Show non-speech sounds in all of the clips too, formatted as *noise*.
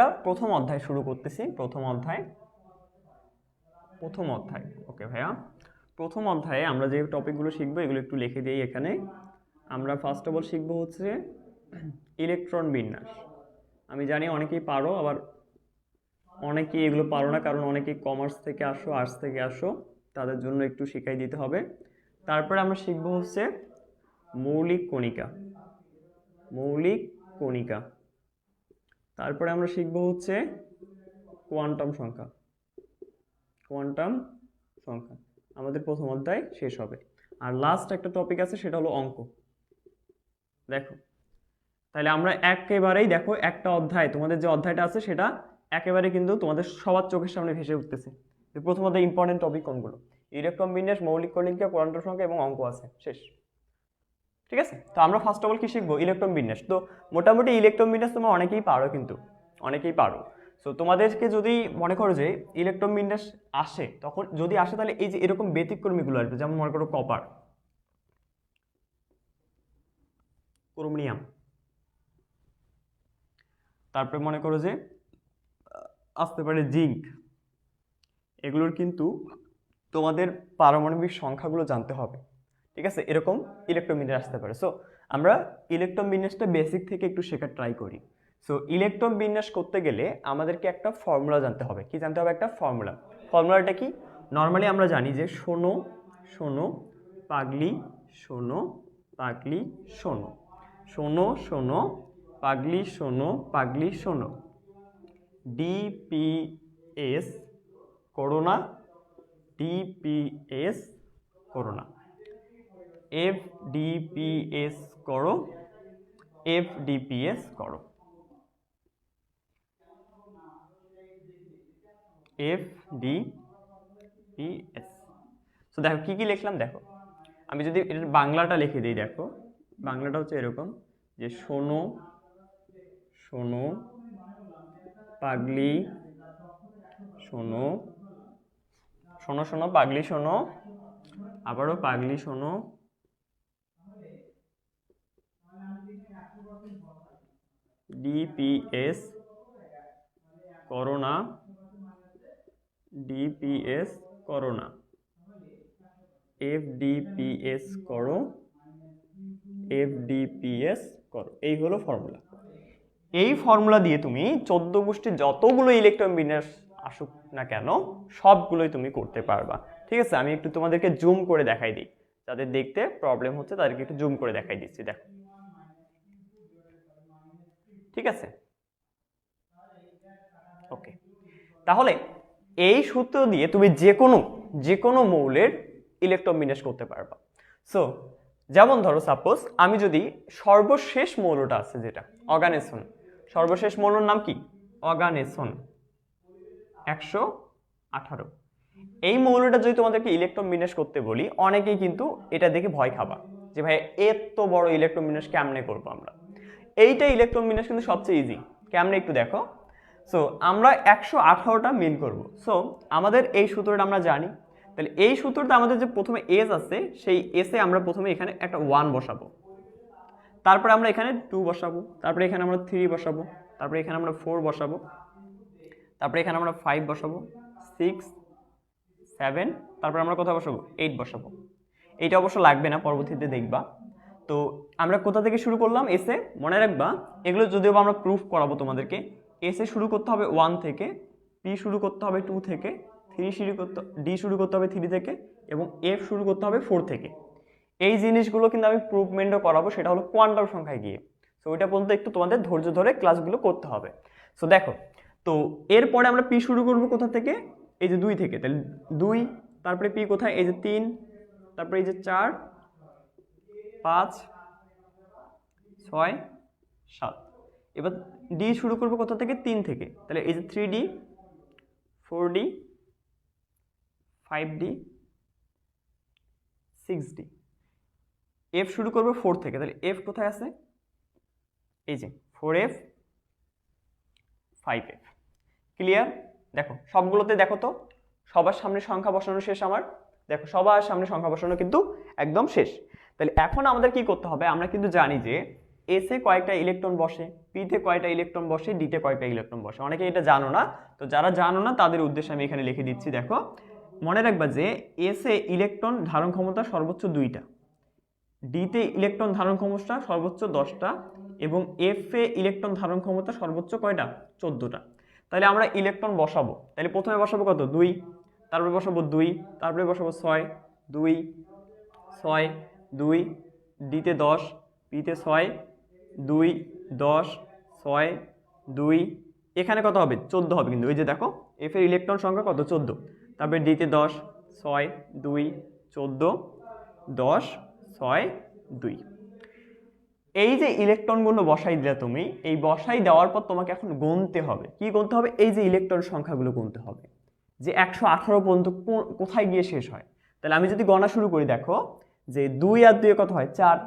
আমরা প্রথম অধ্যায় শুরু করতেছি, প্রথম অধ্যায় প্রথম অধ্যায় ওকে ভাইয়া? প্রথম অধ্যায়ে আমরা যে টপিকগুলো শিখব, এগুলো একটু লিখে দিই এখানে। আমরা ফার্স্ট অফ অল শিখব হচ্ছে ইলেকট্রন বিন্যাস। আমি জানি অনেকেই পারো, আবার অনেকেই এগুলো পারো না, কারণ অনেকেই কমার্স থেকে আসো আর্টস থেকে আসো, তাদের জন্য একটু শিখাই দিতে হবে। তারপরে আমরা শিখব হচ্ছে মৌলিক কণিকা। মৌলিক কণিকা। তারপরে আমরা শিখব হচ্ছে কোয়ান্টাম সংখ্যা। কোয়ান্টাম সংখ্যা। আমাদের প্রথম অধ্যায় শেষ হবে। আর লাস্ট একটা টপিক আছে, সেটা হলো অঙ্ক। দেখো, তাহলে আমরা একেবারেই দেখো একটা অধ্যায়, তোমাদের যে অধ্যায়টা আছে সেটা একেবারে কিন্তু তোমাদের সবার চোখের সামনে ভেসে উঠতেছে। প্রথম ইম্পর্টেন্ট টপিক কোনগুলো? ইলেকট্রন বিন্যাস মৌলিক কণিকা কোয়ান্টাম সংখ্যা এবং অঙ্ক আছে। শেষ। ঠিক আছে? তো আমরা ফার্স্ট অফ অল কি শিখব? ইলেকট্রন বিন্যাস। তো মোটামুটি ইলেকট্রন বিন্যাস তোমরা অনেকেই পারো কিন্তু, অনেকেই পারো। সো তোমাদেরকে যদি মনে করো যে ইলেকট্রন বিন্যাস আসে, তখন যদি আসে তাহলে এই যে এরকম ব্যতিক্রমীগুলো আসবে, যেমন মনে করো কপার ক্রোমিয়াম তারপরে মনে করো যে আসতে পারে জিঙ্ক এগুলোর কিন্তু তোমাদের পারমাণবিক সংখ্যাগুলো জানতে হবে। ঠিক আছে? এরকম ইলেকট্রন বিন্যাস আসতে পারে। সো আমরা ইলেকট্রন বিন্যাসটা বেসিক থেকে একটু শেখার ট্রাই করি। সো ইলেকট্রন বিন্যাস করতে গেলে আমাদেরকে একটা ফর্মুলা জানতে হবে। কি জানতে হবে? একটা ফর্মুলা ফর্মুলাটা কি? নর্মালি আমরা জানি যে শোনো শোনো, পাগলি শোনো পাগলি, শোনো। শোনো শোনো, পাগলি শোনো পাগলি, শোনো। ডিপিএস করোনা ডিপিএস করোনা এফ ডিপিএস করো এফ ডিপিএস করো। এফ ডি পিএস সো দেখো, কী কী লিখলাম? দেখো, আমি যদি এটার বাংলাটা লিখে দিই, দেখো, বাংলাটা হচ্ছে এরকম যে শোনো শোনো পাগলি শোনো শোনো শোনো পাগলি শোনো আবারও পাগলি শোনো ডিপিএস করোনা ডিপিএস করোনা এফডিপিএস করো এফডিপিএস করো। এই হলো ফর্মুলা এই ফর্মুলা দিয়ে তুমি চোদ্দ গোষ্ঠীর যতগুলো ইলেকট্রন বিন্যাস আসুক না কেন, সবগুলোই তুমি করতে পারবা। ঠিক আছে? আমি একটু তোমাদেরকে জুম করে দেখাই দিই। যাদের দেখতে প্রবলেম হচ্ছে, তাদেরকে একটু জুম করে দেখাই দিচ্ছি। দেখো। ঠিক আছে? ওকে তাহলে এই সূত্র দিয়ে তুমি যে কোনো যে কোনো মৌলের ইলেকট্রন বিন্যাস করতে পারবা। সো যেমন ধরো সাপোজ আমি যদি সর্বশেষ মৌলটা আছে যেটা অর্গানেসন সর্বশেষ মৌলর নাম কি? অর্গানেসন একশো আঠারো। এই মৌলটা যদি তোমাদেরকে ইলেকট্রন বিন্যাস করতে বলি, অনেকেই কিন্তু এটা দেখে ভয় খাবা যে, ভাই, এত বড় ইলেকট্রন বিন্যাস কেমনে করব আমরা? এইটা ইলেকট্রন বিন্যাস কিন্তু সবচেয়ে ইজি কেমনে একটু দেখো। সো আমরা একশো আঠারোটা মিল করব। সো আমাদের এই সূত্রটা আমরা জানি। তাহলে এই সূত্রটা আমাদের যে প্রথমে এস আছে, সেই এসে আমরা প্রথমে এখানে একটা ওয়ান বসাবো। তারপরে আমরা এখানে টু বসাবো। তারপরে এখানে আমরা থ্রি বসাবো। তারপরে এখানে আমরা ফোর বসাবো। তারপরে এখানে আমরা ফাইভ বসাবো। সিক্স সেভেন তারপরে আমরা কোথায় বসাবো? এইট বসাবো। এইটা অবশ্য লাগবে না, পরবর্তীতে দেখবা। তো আমরা কোথা থেকে শুরু করলাম? এসে মনে রাখবা, এগুলো যদিও আমরা প্রুফ করাবো তোমাদেরকে এসে শুরু করতে হবে ওয়ান থেকে পি শুরু করতে হবে টু থেকে থ্রি শুরু করতে ডি শুরু করতে হবে থ্রি থেকে, এবং এফ শুরু করতে হবে ফোর থেকে। এই জিনিসগুলো কিন্তু আমি প্রুভমেন্টও করাবো, সেটা হলো কোয়ান্টাম সংখ্যায় গিয়ে। সো ওইটা পর্যন্ত একটু তোমাদের ধৈর্য ধরে ক্লাসগুলো করতে হবে। সো দেখো, তো এরপরে আমরা পি শুরু করব কোথা থেকে? এই যে দুই থেকে, তাহলে দুই, তারপরে পি কোথায়? এই যে তিন, তারপরে এই যে চার পাঁচ, ছয়, সাত। এবার ডি শুরু করব কোথা থেকে? তিন থেকে। তাহলে এই যে three D four D five D six D F শুরু করব ফোর থেকে। তাহলে এফ কোথায় আছে? এই যে four F five F clear দেখো, সবগুলোতে দেখো তো, সবার সামনে সংখ্যা বসানো শেষ আমার। দেখো, সবার সামনে সংখ্যা বসানো কিন্তু একদম শেষ। তাহলে এখন আমাদের কি করতে হবে? আমরা কিন্তু জানি যে এসে কয়েকটা ইলেকট্রন বসে পিতে কয়টা ইলেকট্রন বসে ডিতে কয়টা ইলেকট্রন বসে। অনেকে এটা জানো না। তো যারা জানো না, তাদের উদ্দেশ্যে আমি এখানে লিখে দিচ্ছি, দেখো। মনে রাখবা যে এসে ইলেকট্রন ধারণ ক্ষমতা সর্বোচ্চ দুইটা। ডিতে ইলেকট্রন ধারণ ক্ষমতা সর্বোচ্চ দশটা এবং এফ এ ইলেকট্রন ধারণ ক্ষমতা সর্বোচ্চ কয়টা? চোদ্দোটা। তাহলে আমরা ইলেকট্রন বসাবো। তাহলে প্রথমে বসাবো কত? দুই। তারপরে বসাবো দুই। তারপরে বসাবো ছয়। দুই। ছয়। দুই, ডিতে দশ, পিতে ছয়, দুই, দশ, ছয়, দুই, এখানে কত হবে? চোদ্দ হবে কিন্তু। ওই যে দেখো এফের ইলেকট্রন সংখ্যা কত? চোদ্দ। তারপরে ডিতে দশ, ছয়, দুই, চোদ্দ, দশ, ছয়, দুই। এই যে ইলেকট্রনগুলো বসাই দিলে তুমি, এই বসাই দেওয়ার পর তোমাকে এখন গুনতে হবে। কি গুনতে হবে? এই যে ইলেকট্রন সংখ্যাগুলো গুনতে হবে। যে একশো আঠারো পর্যন্ত কোথায় গিয়ে শেষ হয়? তাহলে আমি যদি গণনা শুরু করি, দেখো যে দুই আর দুয়ে কত হয়? চার।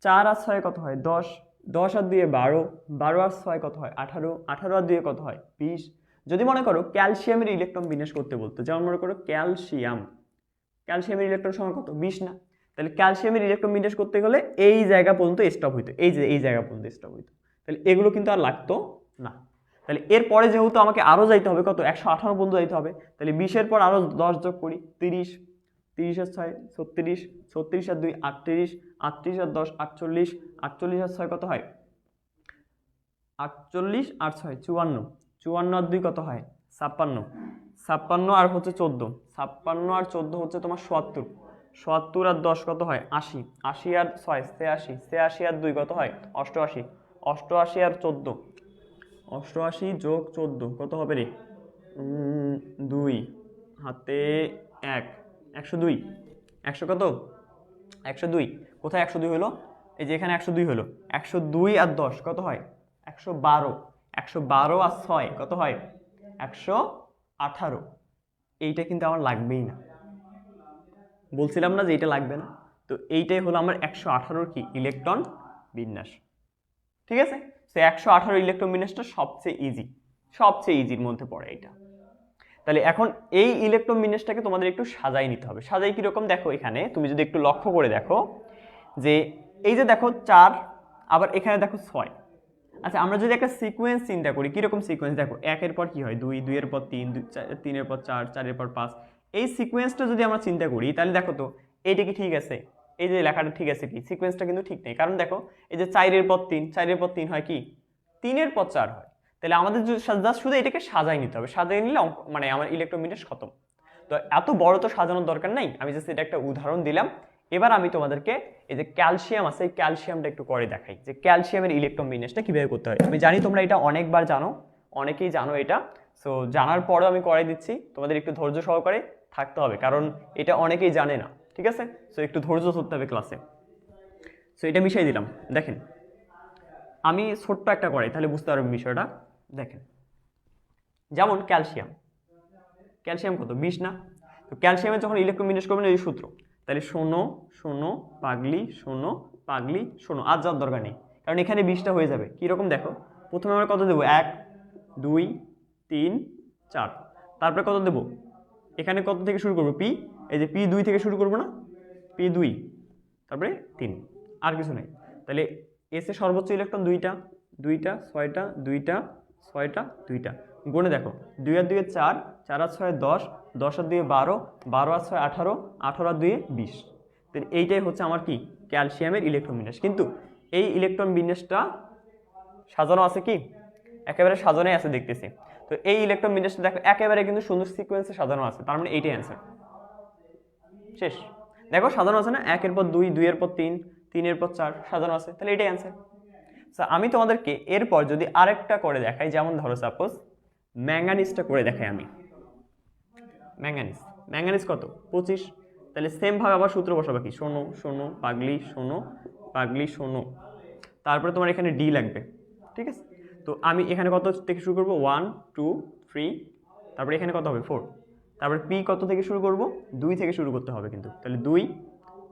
চার আর ছয় কত হয়? দশ। দশ আর দুয়ে বারো। বারো আর ছয় কত হয়? আঠারো। আঠারো আর দুয়ে কত হয়? বিশ। যদি মনে করো ক্যালসিয়ামের ইলেকট্রন বিন্যাস করতে বলতো, যেমন মনে করো ক্যালসিয়াম। ক্যালসিয়ামের ইলেকট্রন সংখ্যা কত? বিশ না। তাহলে ক্যালসিয়ামের ইলেকট্রন বিন্যাস করতে গেলে এই জায়গা পর্যন্ত স্টপ হইতো। এই যে, এই জায়গা পর্যন্ত স্টপ হইতো। তাহলে এগুলো কিন্তু আর লাগতো না। তাহলে এরপরে যেহেতু আমাকে আরও যাইতে হবে, কত? একশো আঠারো পর্যন্ত যাইতে হবে। তাহলে বিশের পর আরও দশ যোগ করি, তিরিশ। তিরিশ আর ছয়, ছত্রিশ ছত্রিশ আর দুই, আটত্রিশ আটত্রিশ আর দশ, আটচল্লিশ আটচল্লিশ আর ছয় কত হয়? আটচল্লিশ আর ছয়, চুয়ান্ন চুয়ান্ন আর দুই কত হয়? ছাপ্পান্ন ছাপ্পান্ন আর হচ্ছে চোদ্দ, ছাপ্পান্ন আর চোদ্দ হচ্ছে তোমার সোয়াত্তর সোয়াত্তর আর দশ কত হয়? আশি আশি আর ছয়, ছিয়াশি ছিয়াশি আর দুই কত হয়? অষ্টআশি অষ্টআশি আর চোদ্দ, অষ্টআশি যোগ চোদ্দ কত হবে রে? দুই, হাতে এক একশো দুই। একশো কত? একশো দুই। কোথায় একশো দুই হলো? এই যে এখানে একশো দুই হলো। একশো দুই আর দশ, কত হয়? একশো বারো। একশো বারো আর ছয়, কত হয়? একশো আঠারো। এইটা কিন্তু আমার লাগবেই না। বলছিলাম না যে এইটা লাগবে না। তো এইটাই হলো আমার একশো আঠারোর কি? ইলেকট্রন বিন্যাস। ঠিক আছে? সে একশো আঠারো ইলেকট্রন বিন্যাসটা সবচেয়ে ইজি সবচেয়ে ইজির মধ্যে পড়ে এটা তাহলে এখন এই ইলেকট্রন বিন্যাসটাকে তোমাদের একটু সাজাই নিতে হবে। সাজাই কীরকম দেখো এখানে, তুমি যদি একটু লক্ষ্য করে দেখো যে এই যে দেখো চার, আবার এখানে দেখো ছয়। আচ্ছা আমরা যদি একটা সিকোয়েন্স চিন্তা করি কীরকম সিকোয়েন্স দেখো, একের পর কি হয়? দুই, দুইয়ের পর তিন, দুই তিনের পর চার, চারের পর পাঁচ। এই সিকোয়েন্সটা যদি আমরা চিন্তা করি, তাহলে দেখো তো, এইটা কি ঠিক আছে? এই যে লেখাটা ঠিক আছে কি? সিকোয়েন্সটা কিন্তু ঠিক নেই। কারণ দেখো, এই যে চারের পর তিন, চারের পর তিন হয় কি? তিনের পর চার হয়। তাহলে আমাদের জাস্ট শুধু এটাকে সাজাই নিতে হবে। সাজাই নিলে মানে আমার ইলেকট্রোমিটার খতম। তো এত বড় তো সাজানোর দরকার নাই। আমি জাস্ট এটা একটা উদাহরণ দিলাম। এবার আমি তোমাদেরকে এই যে ক্যালসিয়াম আছে, এই ক্যালসিয়ামটা একটু করে দেখাই। যে ক্যালসিয়ামের ইলেকট্রন বিন্যাসটা কীভাবে করতে হয়? আমি জানি তোমরা এটা অনেকবার জানো, অনেকেই জানো এটা। সো জানার পরেও আমি করে দিচ্ছি। তোমাদের একটু ধৈর্য সহকারে থাকতে হবে, কারণ এটা অনেকেই জানে না। ঠিক আছে? সো একটু ধৈর্য ধরতে হবে ক্লাসে সো এটা মিশাই দিলাম। দেখেন, আমি ছোট্ট একটা করাই, তাহলে বুঝতে পারবেন বিষয়টা। দেখেন। যেমন ক্যালসিয়াম। ক্যালসিয়াম কত? বিষ না? তো ক্যালসিয়ামের যখন ইলেকট্রন বিন্যাস করবেন, এই সূত্র। তাহলে শোনো শোনো পাগলি শোনো পাগলি শোনো আর যাওয়ার দরকার নেই। কারণ এখানে বিষটা হয়ে যাবে। কীরকম দেখো? প্রথমে আমরা কত দেবো? এক, দুই, তিন, চার। তারপরে কত দেবো? এখানে কত থেকে শুরু করব? পি। এই যে পি দুই থেকে শুরু করব না? পি দুই। তারপরে তিন। আর কিছু নেই। তাহলে এসে সর্বোচ্চ ইলেকট্রন দুইটা দুইটা, ছয়টা, দুইটা ছয়টা, দুইটা। গুণে দেখো, দুই আর দুয়ে চার চার আর ছয় দশ দশ আর দুয়ে বারো বারো আর ছয় আঠারো আঠারো আর দুয়ে বিশ। তাহলে এইটাই হচ্ছে আমার কি? ক্যালসিয়ামের ইলেকট্রন বিন্যাস। কিন্তু এই ইলেকট্রন বিন্যাসটা সাজানো আছে কি? একেবারে সাজানোই আছে দেখতেছি। তো এই ইলেকট্রন বিন্যাসটা দেখো, একেবারে কিন্তু সুন্দর সিকোয়েন্সে সাজানো আছে। তার মানে এইটাই অ্যান্সার শেষ। দেখো, সাজানো আছে না? একের পর দুই, দুইয়ের পর তিন, তিনের পর চার, সাজানো আছে। তাহলে এটাই অ্যান্সার স্যার আমি তোমাদেরকে এরপর যদি আরেকটা করে দেখাই, যেমন ধরো সাপোজ ম্যাঙ্গানিজটা করে দেখাই আমি। ম্যাঙ্গানিস ম্যাঙ্গানিজ কত? পঁচিশ। তাহলে সেমভাবে আবার সূত্র বসাবে কি? শোনো শোনো, পাগলি শোনো পাগলি, শোনো। তারপরে তোমার এখানে ডি লাগবে, ঠিক আছে? তো আমি এখানে কত থেকে শুরু করব? ওয়ান টু থ্রি তারপরে এখানে কত হবে? ফোর তারপরে পি কত থেকে শুরু করব? দুই থেকে শুরু করতে হবে কিন্তু। তাহলে দুই,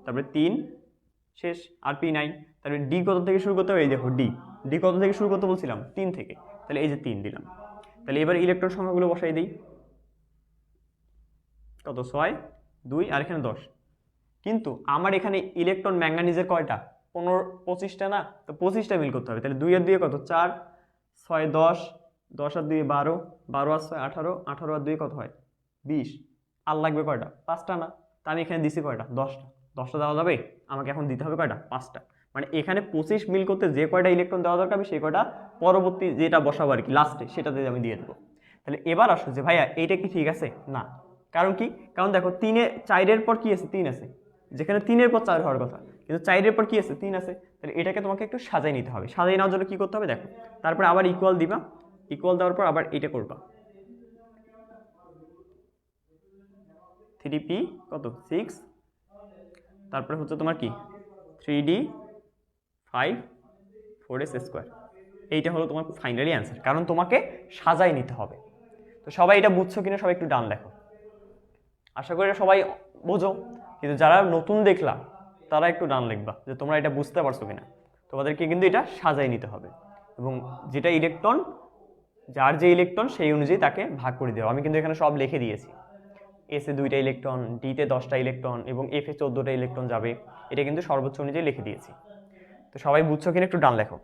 তারপরে তিন, শেষ। আর পি নাই। তারপরে ডি কত থেকে শুরু করতে হবে? এই দেখো ডি ডি কত থেকে শুরু করতে বলছিলাম? তিন থেকে। তাহলে এই যে তিন দিলাম। তাহলে এবার ইলেকট্রন সংখ্যাগুলো বসাই দিই। কত? ছয়, দুই, আর এখানে দশ। কিন্তু আমার এখানে ইলেকট্রন ম্যাঙ্গানিজের কয়টা? পনেরো, পঁচিশটা না? তো পঁচিশটা মিল করতে হবে। তাহলে দুই আর দুয়ে কত? চার, ছয়, দশ দশ আর দুই বারো বারো আর ছয় আঠারো আঠারো আর দুই কত হয়? বিশ। আর লাগবে কয়টা? পাঁচটা না? তা আমি এখানে দিছি কয়টা? দশটা। দশটা দেওয়া যাবে? আমাকে এখন দিতে হবে কয়টা? পাঁচটা। মানে এখানে পঁচিশ মিল করতে যে কয়টা ইলেকট্রন দেওয়া দরকার আমি সেই কয়টা পরবর্তী যেটা বসাবো আর কি লাস্টে সেটাতে আমি দিয়ে দেবো। তাহলে এবার আসো যে ভাইয়া, এইটা কি ঠিক আছে? না। কারণ কি? কারণ দেখো, তিনে চারের পর কি আছে? তিন আছে। যেখানে তিনের পর চার হওয়ার কথা। কিন্তু চারের পর কি আছে? তিন আছে। তাহলে এটাকে তোমাকে একটু সাজাই নিতে হবে। সাজাই নেওয়ার জন্য কী করতে হবে? দেখো, তারপরে আবার ইকুয়াল দিবা। ইকুয়াল দেওয়ার পর আবার এটা করবা। থ্রি পি কত? সিক্স তারপরে হচ্ছে তোমার কি? Three D five four S square এইটা হলো তোমার ফাইনালি অ্যান্সার কারণ তোমাকে সাজাই নিতে হবে। তো সবাই এটা বুঝছ কিনা সবাই একটু ডান লেখো। আশা করি এটা সবাই বোঝো, কিন্তু যারা নতুন দেখলা, তারা একটু ডান লিখবা, যে তোমরা এটা বুঝতে পারছ কিনা। তোমাদেরকে কিন্তু এটা সাজাই নিতে হবে। এবং যেটা ইলেকট্রন যার যে ইলেকট্রন সেই অনুযায়ী তাকে ভাগ করে দেওয়া। আমি কিন্তু এখানে সব লিখে দিয়েছি। এসে দুইটা ইলেকট্রন ডিতে দশটা ইলেকট্রন এবং এফে চোদ্দোটা ইলেকট্রন যাবে। এটা কিন্তু সর্বোচ্চ অনুযায়ী লিখে দিয়েছি। তো সবাই বুঝছ কিনা একটু ডান লেখো।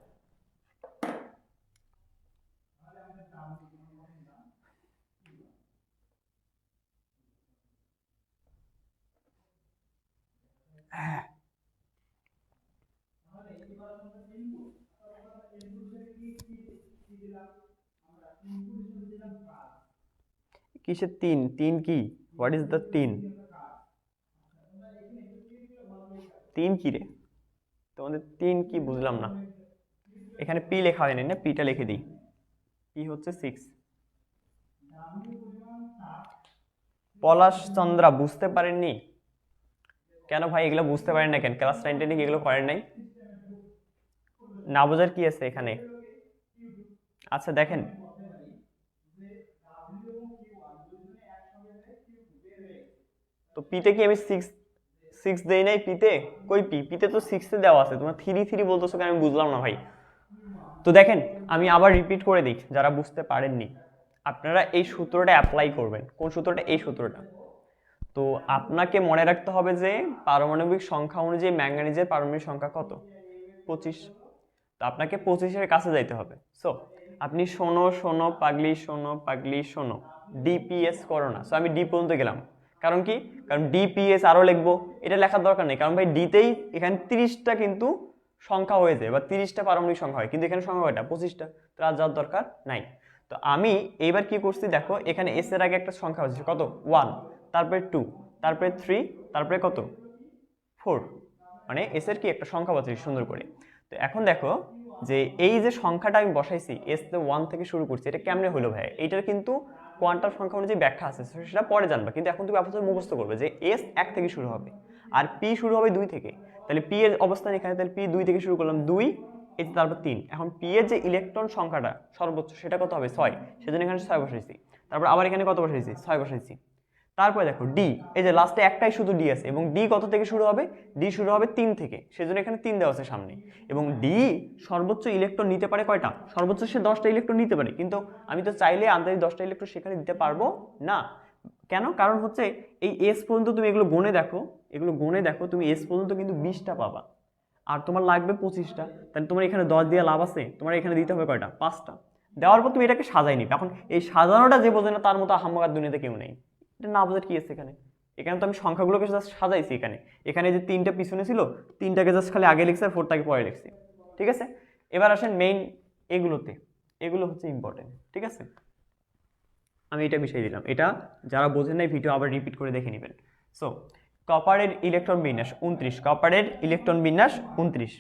কিসের তিন? তিন কি? হোয়াট ইজ দ্য তিন? তিন কি রে? তোমাদের তিন কি বুঝলাম না। এখানে পি লেখা হয়নি না পিটা লিখে দিই। পি হচ্ছে সিক্স পলাশ চন্দ্রা বুঝতে পারেননি? কেন ভাই এগুলো বুঝতে পারেন না কেন? ক্লাস নাইন টেনে এগুলো করেন নাই? না বোঝার কি আছে এখানে? আচ্ছা দেখেন। তো পিতে কি আমি সিক্স সিক্স দেই নাই পিতে? কই পি? পিতে তো সিক্সে দেওয়া আছে। তোমার থ্রি থ্রি বলতেছো আমি বুঝলাম না ভাই। তো দেখেন, আমি আবার রিপিট করে দিই, যারা বুঝতে পারেননি। আপনারা এই সূত্রটা অ্যাপ্লাই করবেন। কোন সূত্রটা? এই সূত্রটা। তো আপনাকে মনে রাখতে হবে যে, পারমাণবিক সংখ্যা অনুযায়ী ম্যাঙ্গানিজের পারমাণবিক সংখ্যা কত? পঁচিশ। তো আপনাকে পঁচিশের কাছে যাইতে হবে। সো আপনি শোনো শোনো, পাগলি শোনো পাগলি, শোনো। ডিপিএস করো না। সো আমি ডি পর্যন্ত গেলাম। কারণ কি? কারণ ডিপিএস আরও লিখব, এটা লেখার দরকার নেই, কারণ ভাই ডিতেই এখানে তিরিশটা কিন্তু সংখ্যা হয়ে যায়, বা তিরিশটা পারমাণবিক সংখ্যা হয়, কিন্তু এখানে সংখ্যা কয়টা? পঁচিশটা, তো আর যাওয়ার দরকার নাই। তো আমি এইবার কি করছি দেখো, এখানে এস এর আগে একটা সংখ্যা হচ্ছে কত? ওয়ান তারপরে টু তারপরে থ্রি তারপরে কত? ফোর মানে এস এর কি একটা সংখ্যা বসাইছি সুন্দর করে। তো এখন দেখো যে এই যে সংখ্যাটা আমি বসাইছি এস ওয়ান থেকে শুরু করছি, এটা কেমনে হলো ভাই? এইটার কিন্তু কোয়ান্টাম সংখ্যা অনুযায়ী ব্যাখ্যা আছে সেটা পরে জানবে। কিন্তু এখন তুমি আপাতত মুখস্ত করবে যে এস এক থেকে শুরু হবে আর পি শুরু হবে দুই থেকে। তাহলে পি এর অবস্থান এখানে, তাহলে পি দুই থেকে শুরু করলাম দুই, এই তারপর তিন। এখন পি এর যে ইলেকট্রন সংখ্যাটা সর্বোচ্চ, সেটা কত হবে? ছয়। সেজন্য এখানে ছয় বসাইছি। তারপর আবার এখানে কত বসাইছি? ছয় বসাইছি। তারপরে দেখো ডি এই যে লাস্টে একটাই শুধু ডি আছে এবং ডি কত থেকে শুরু হবে? ডি শুরু হবে তিন থেকে, সেজন্য এখানে তিন দেওয়া আছে সামনে। এবং ডি সর্বোচ্চ ইলেকট্রন নিতে পারে কয়টা? সর্বোচ্চ সে দশটা ইলেকট্রন নিতে পারে, কিন্তু আমি তো চাইলে আন্তরিক দশটা ইলেকট্রন সেখানে দিতে পারব না। কেন? কারণ হচ্ছে এই এস পর্যন্ত তুমি এগুলো গণে দেখো, এগুলো গণে দেখো, তুমি এস পর্যন্ত কিন্তু বিশটা পাবা। আর তোমার লাগবে পঁচিশটা, তাহলে তোমার এখানে দশ দিয়ে লাভ আছে, তোমার এখানে দিতে হবে কয়টা? পাঁচটা। দেওয়ার পর তুমি এটাকে সাজাই নিবে। এখন এই সাজানোটা যে বোঝে না, তার মতো হাম্মাকার দুনিয়াতে কেউ নেই। এটা না বোঝার কি আছে এখানে? এখানে তো আমি সংখ্যাগুলোকে জাস্ট সাজাইছি এখানে। এখানে যে তিনটা পিছনে ছিল, তিনটাকে জাস্ট খালি আগে লিখছি আর ফোরটাকে পরে লিখছি। ঠিক আছে? এবার আসেন মেইন এগুলোতে। এগুলো হচ্ছে ইম্পর্টেন্ট ঠিক আছে? আমি এটা মিশিয়ে দিলাম। এটা যারা বোঝেন নাই ভিডিও আবার রিপিট করে দেখে নেবেন। সো কপারের ইলেকট্রন বিন্যাস উনত্রিশ। কপারের ইলেকট্রন বিন্যাস উনত্রিশ।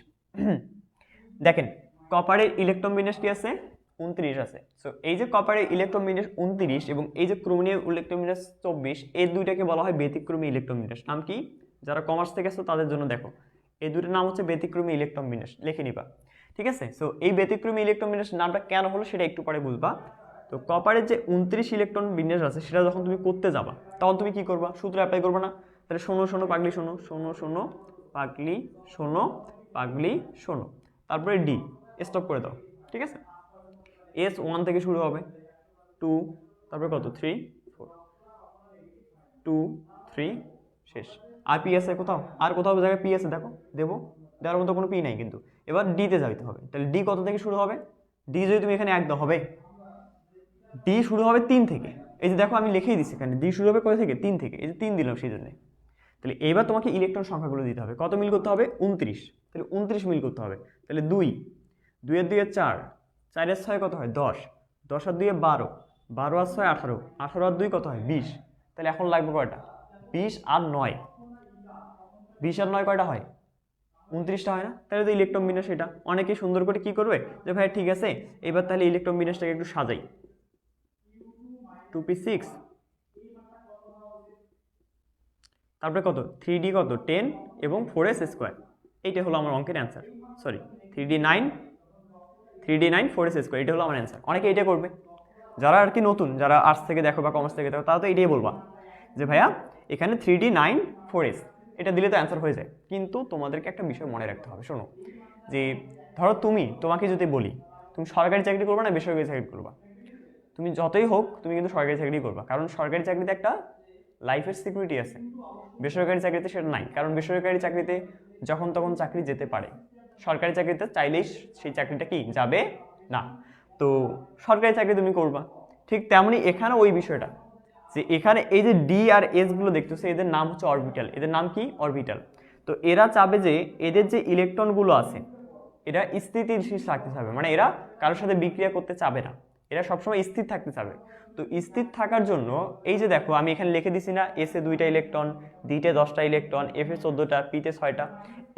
*clears throat* দেখেন কপারের ইলেকট্রন বিন্যাস কি আছে? উনত্রিশ আছে। সো এই যে কপারের ইলেকট্রন বিন্যাস উনত্রিশ এবং এই যে ক্রোমিনিয়াম ইলেকট্রন বিন্যাস চব্বিশ, এই দুইটাকে বলা হয় ব্যতিক্রমী ইলেকট্রন বিন্যাস নাম কি? যারা কমার্স থেকে আসছো, তাদের জন্য দেখো। এই দুইটার নাম হচ্ছে ব্যতিক্রমী ইলেকট্রন বিন্যাস লিখে নিবা। ঠিক আছে? সো এই ব্যতিক্রমী ইলেকট্রন নামটা কেন হলো, সেটা একটু পরে বুঝবা তো কপারের যে উনত্রিশ ইলেকট্রন বিন্যাস আছে, সেটা যখন তুমি করতে যাবা, তখন তুমি কি করবা? সূত্র অ্যাপ্লাই করবে না? তাহলে শোনো শোনো, পাগলি, শোনো শোনো শোনো, পাগলি শোনো পাগলি, শোনো। তারপরে ডি স্টপ করে দাও। ঠিক আছে? এস ওয়ান থেকে শুরু হবে। টু তারপরে কত? থ্রি ফোর টু থ্রি শেষ। আর পি আছে কোথাও? আর কোথাও জায়গায় পি আছে দেখো, দেবো। দেওয়ার মতো কোনো পি নাই কিন্তু। এবার ডিতে যাইতে হবে। তাহলে ডি কত থেকে শুরু হবে? ডি যদি তুমি এখানে এক হবে? ডি শুরু হবে তিন থেকে। এই যে দেখো, আমি লিখেই দিচ্ছি এখানে। ডি শুরু হবে কোথা থেকে? তিন থেকে। এই যে তিন দিলাম সেই জন্য তাহলে এবার তোমাকে ইলেকট্রন সংখ্যাগুলো দিতে হবে। কত মিল করতে হবে? উনত্রিশ। তাহলে উনত্রিশ মিল করতে হবে। তাহলে দুই। দুইয়ের দুইয়ের চার। চারের ছয় কত হয়? দশ। দশ আর দুইয়ে বারো। বারো আর ছয় আঠারো। আঠারো আর দুই কত হয়? বিশ। তাহলে এখন লাগবে কয়টা? বিশ আর নয়। বিশ আর নয় কয়টা হয়? উনত্রিশটা হয় না? তাহলে তো ইলেকট্রন বিন্যাস এটা। অনেকে সুন্দর করে কি করবে? যে ভাই ঠিক আছে, এবার তাহলে ইলেকট্রন বিন্যাসটাকে একটু সাজাই। টু পি সিক্স তারপরে কত? থ্রি ডি কত? টেন এবং ফোর এস স্কোয়ার এইটা হলো আমার অঙ্কের answer sorry three D nine three D nine four S square এটা হলো আমার অ্যান্সার অনেকে এটা করবে। যারা আর কি নতুন, যারা আর্টস থেকে দেখো বা কমার্স থেকে দেখো, তারা তো এটাই বলবা যে, ভাইয়া, এখানে three D nine four S এটা দিলে তো অ্যান্সার হয়ে যায়। কিন্তু তোমাদেরকে একটা বিষয় মনে রাখতে হবে, শোনো যে, ধরো তুমি, তোমাকে যদি বলি, তুমি সরকারি চাকরি করবা না বেসরকারি চাকরি করবা? তুমি যতই হোক, তুমি কিন্তু সরকারি চাকরি করবা। কারণ সরকারি চাকরিতে একটা লাইফের সিকিউরিটি আছে। বেসরকারি চাকরিতে সেটা নাই। কারণ বেসরকারি চাকরিতে যখন তখন চাকরি যেতে পারে। সরকারি চাকরিতে চাইলেই সেই চাকরিটা কি যাবে? না। তো সরকারি চাকরি তুমি করবা। ঠিক তেমনি এখানে ওই বিষয়টা যে এখানে এই যে ডি আর এসগুলো দেখতেছে, এদের নাম হচ্ছে অরবিটাল এদের নাম কি? অরবিটাল তো এরা চাবে যে এদের যে ইলেকট্রনগুলো আছে, এরা স্থিতিশীল থাকতে চাবে। মানে এরা কারোর সাথে বিক্রিয়া করতে চাবে না। এরা সবসময় স্থির থাকতে চাবে। তো স্থির থাকার জন্য এই যে দেখো, আমি এখানে লিখে দিছি না এসে দুইটা ইলেকট্রন ডিতে দশটা ইলেকট্রন এফে চোদ্দোটা পিতে ছয়টা।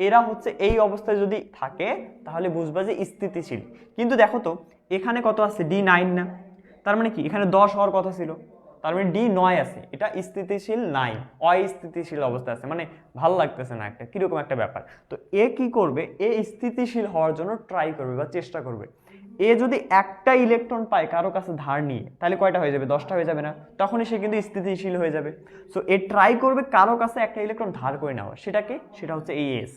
এরা হচ্ছে এই অবস্থায় যদি থাকে, তাহলে বুঝবা যে স্থিতিশীল। কিন্তু দেখো তো, এখানে কত আছে? ডি নাইন না। তার মানে কি? এখানে দশ হওয়ার কথা ছিল। তার মানে ডি নয় আছে। এটা স্থিতিশীল নাই অস্থিতিশীল অবস্থা আছে। মানে ভালো লাগতেছে না একটা, কীরকম একটা ব্যাপার। তো এ কি করবে? এ স্থিতিশীল হওয়ার জন্য ট্রাই করবে বা চেষ্টা করবে। এ যদি একটা ইলেকট্রন পায় কারও কাছে ধার নিয়ে, তাহলে কয়টা হয়ে যাবে? দশটা হয়ে যাবে না। তখনই সে কিন্তু স্থিতিশীল হয়ে যাবে। সো এ ট্রাই করবে কারও কাছে একটা ইলেকট্রন ধার করে নেওয়া। সেটাকে, সেটা হচ্ছে এই এস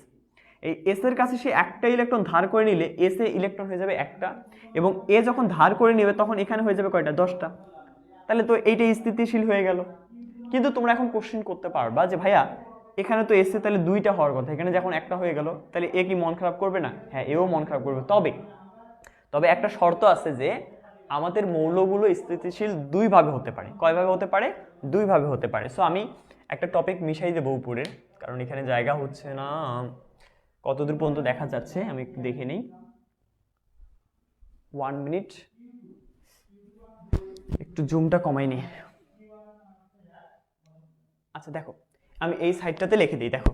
এই এস এর কাছে সে একটা ইলেকট্রন ধার করে নিলে এস ইলেকট্রন হয়ে যাবে একটা এবং এ যখন ধার করে নেবে, তখন এখানে হয়ে যাবে কয়টা? দশটা। তাহলে তো এইটা স্থিতিশীল হয়ে গেল। কিন্তু তোমরা এখন কোশ্চেন করতে পারবা যে, ভাইয়া, এখানে তো এসে তাহলে দুইটা হওয়ার কথা। এখানে যখন একটা হয়ে গেল, তাহলে এ কি মন খারাপ করবে না? হ্যাঁ এও মন খারাপ করবে। তবে তবে একটা শর্ত আছে যে আমাদের মৌলগুলো স্থিতিশীল দুইভাবে হতে পারে। কয়ভাবে হতে পারে? দুইভাবে হতে পারে। সো আমি একটা টপিক মিশাই দেবো উপরে, কারণ এখানে জায়গা হচ্ছে না। কতদূর পর্যন্ত দেখা যাচ্ছে, আমি একটু দেখে নিই। ওয়ান মিনিট একটু জুমটা কমাই নি। আচ্ছা দেখো, আমি এই সাইডটাতে লিখে দিই, দেখো।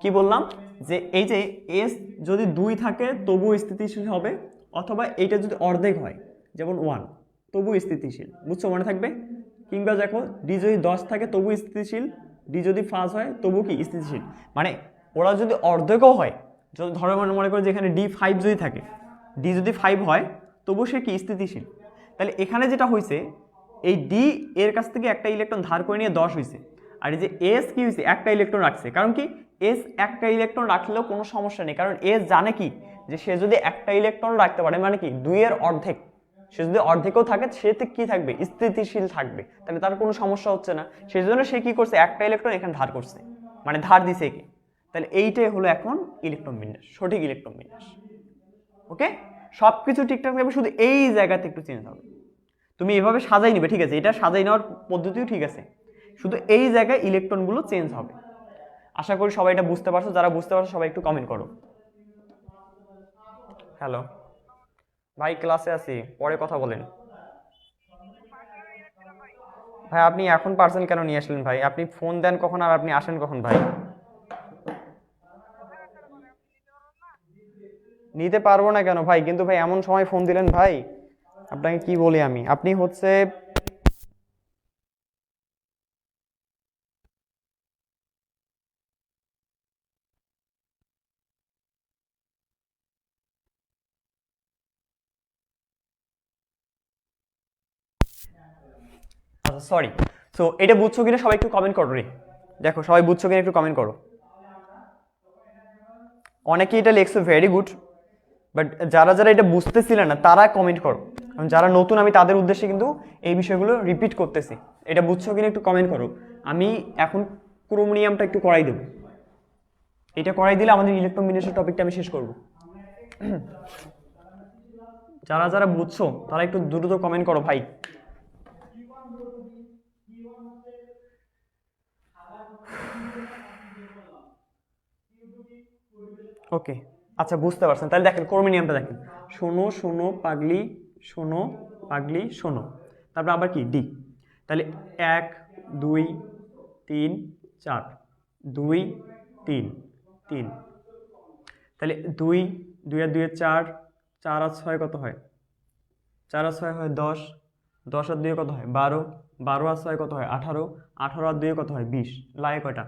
কি বললাম? যে এই যে এস যদি দুই থাকে তবু স্থিতিশীল হবে। অথবা এইটা যদি অর্ধেক হয়, যেমন ওয়ান তবু স্থিতিশীল। বুঝছ, মনে থাকবে? কিংবা দেখো ডি যদি দশ থাকে, তবু স্থিতিশীল ডি যদি পাঁচ হয়, তবু কি? স্থিতিশীল। মানে ওরা যদি অর্ধেকও হয়, যদি ধরো মনে মনে করো যে এখানে ডি ফাইভ যদি থাকে ডি যদি ফাইভ হয়, তবু সে কি? স্থিতিশীল। তাহলে এখানে যেটা হয়েছে এই ডি এর কাছ থেকে একটা ইলেকট্রন ধার করে নিয়ে দশ হয়েছে আর এই যে এস কি হয়েছে একটা ইলেকট্রন রাখছে কারণ কি? এস একটা ইলেকট্রন রাখলেও কোনো সমস্যা নেই। কারণ এস জানে কি? যে সে যদি একটা ইলেকট্রন রাখতে পারে মানে কি? দুইয়ের অর্ধেক। সে যদি অর্ধেকও থাকে, সে কি থাকবে? স্থিতিশীল থাকবে। তাহলে তার কোনো সমস্যা হচ্ছে না। সেই জন্য সে কি করছে? একটা ইলেকট্রন এখানে ধার করছে। মানে ধার দিছে একে। তাহলে এইটাই হলো এখন ইলেকট্রন বিন্যাস, সঠিক ইলেকট্রন বিন্যাস। ওকে সব কিছু ঠিকঠাক থাকবে, শুধু এই জায়গাতে একটু চেঞ্জ হবে। তুমি এভাবে সাজাই নিবে, ঠিক আছে? এটা সাজাই নেওয়ার পদ্ধতিও ঠিক আছে। শুধু এই জায়গায় ইলেকট্রনগুলো চেঞ্জ হবে। আশা করি সবাই এটা বুঝতে পারছ। যারা বুঝতে পারছ, সবাই একটু কমেন্ট করো। হ্যালো ভাই ক্লাসে আছি। পরে কথা বলেন। ভাই, আপনি এখন পার্সেল কেন নিয়ে আসলেন ভাই? আপনি ফোন দেন কখন আর আপনি আসেন কখন ভাই? নিতে পারব না কেন ভাই? কিন্তু ভাই, এমন সময় ফোন দিলেন ভাই। আপনাকে কি বলি আমি? আপনি হচ্ছে আচ্ছা সরি। সো এটা বুঝছ কিনা সবাই একটু কমেন্ট করো রে। দেখো, সবাই বুঝছ কিনা একটু কমেন্ট করো। অনেকে এটা লেখছো ভেরি গুড বাট যারা যারা এটা বুঝতেছিলেন না, তারা কমেন্ট করো। কারণ যারা নতুন, আমি তাদের উদ্দেশ্যে কিন্তু এই বিষয়গুলো রিপিট করতেছি। এটা বুঝছ কিনা একটু কমেন্ট করো। আমি এখন ক্রোমোনিয়ামটা একটু করাই দেবো। এটা করাই দিলে আমাদের ইলেকট্রন বিন্যাসের টপিকটা আমি শেষ করব। যারা যারা বুঝছ, তারা একটু দ্রুত কমেন্ট করো ভাই। ওকে আচ্ছা বুঝতে পারছেন। তাহলে দেখেন, কর্মিনিয়ামটা দেখেন। শোনো শোনো, পাগলি শোনো পাগলি, শোনো। তারপর আবার কি? ডি। তাহলে এক, দুই, তিন, চার। দুই, তিন তিন। তাহলে দুই দুই আর দুই চার চার আর ছয় কত হয়? চার আর ছয় হয় দশ। দশ আর দুয়ে কত হয়? বারো। বারো আর ছয় কত হয়? আঠারো। আঠারো আর দুয়ে কত হয়? বিশ। লাগে কয়টা?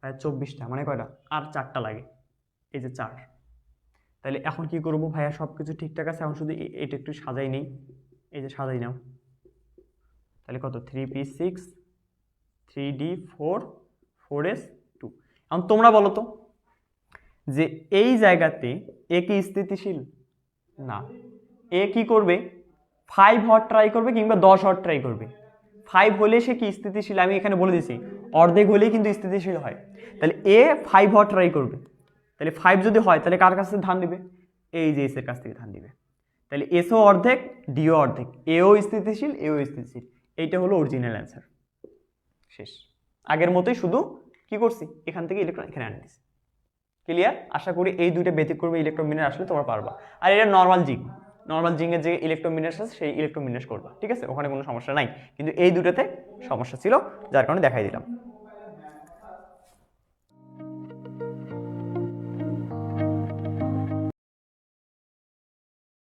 প্রায় চব্বিশটা। মানে কয়টা? আর চারটা লাগে। এই যে চার। তাহলে এখন কি করব ভাইয়া? সব কিছু ঠিকঠাক আছে? এখন শুধু এটা একটু সাজাই নেই। এই যে সাজাই নাও। তাহলে কত? Three P six three D four four S two এখন তোমরা বলো তো যে এই জায়গাতে এ কি স্থিতিশীল? না। এ কি করবে? ফাইভ হট ট্রাই করবে কিংবা দশ হট ট্রাই করবে। ফাইভ হলে সে কি স্থিতিশীল? আমি এখানে বলে দিছি। অর্ধেক হলেই কিন্তু স্থিতিশীল হয়। তাহলে এ ফাইভ হট ট্রাই করবে। তাহলে ফাইভ যদি হয়, তাহলে কার কাছ থেকে ধান দিবে? এই যে এসের কাছ থেকে ধান দিবে। তাহলে এসও অর্ধেক, ডিও অর্ধেক। এও স্থিতিশীল এও স্থিতিশীল। এইটা হলো অরিজিনাল অ্যান্সার শেষ। আগের মতোই শুধু কি করছি? এখান থেকে ইলেকট্রন এখানে আনে দিছি। ক্লিয়ার আশা করি এই দুইটা ব্যতিক্রমে ইলেকট্রন বিন্যাস আসলে তোমরা পারবা। আর এটা নর্মাল জিং নর্মাল জিংয়ের যে ইলেকট্রন বিন্যাস আছে, সেই ইলেকট্রন বিন্যাস করবা। ঠিক আছে? ওখানে কোনো সমস্যা নাই। কিন্তু এই দুটোতে সমস্যা ছিল, যার কারণে দেখাই দিলাম।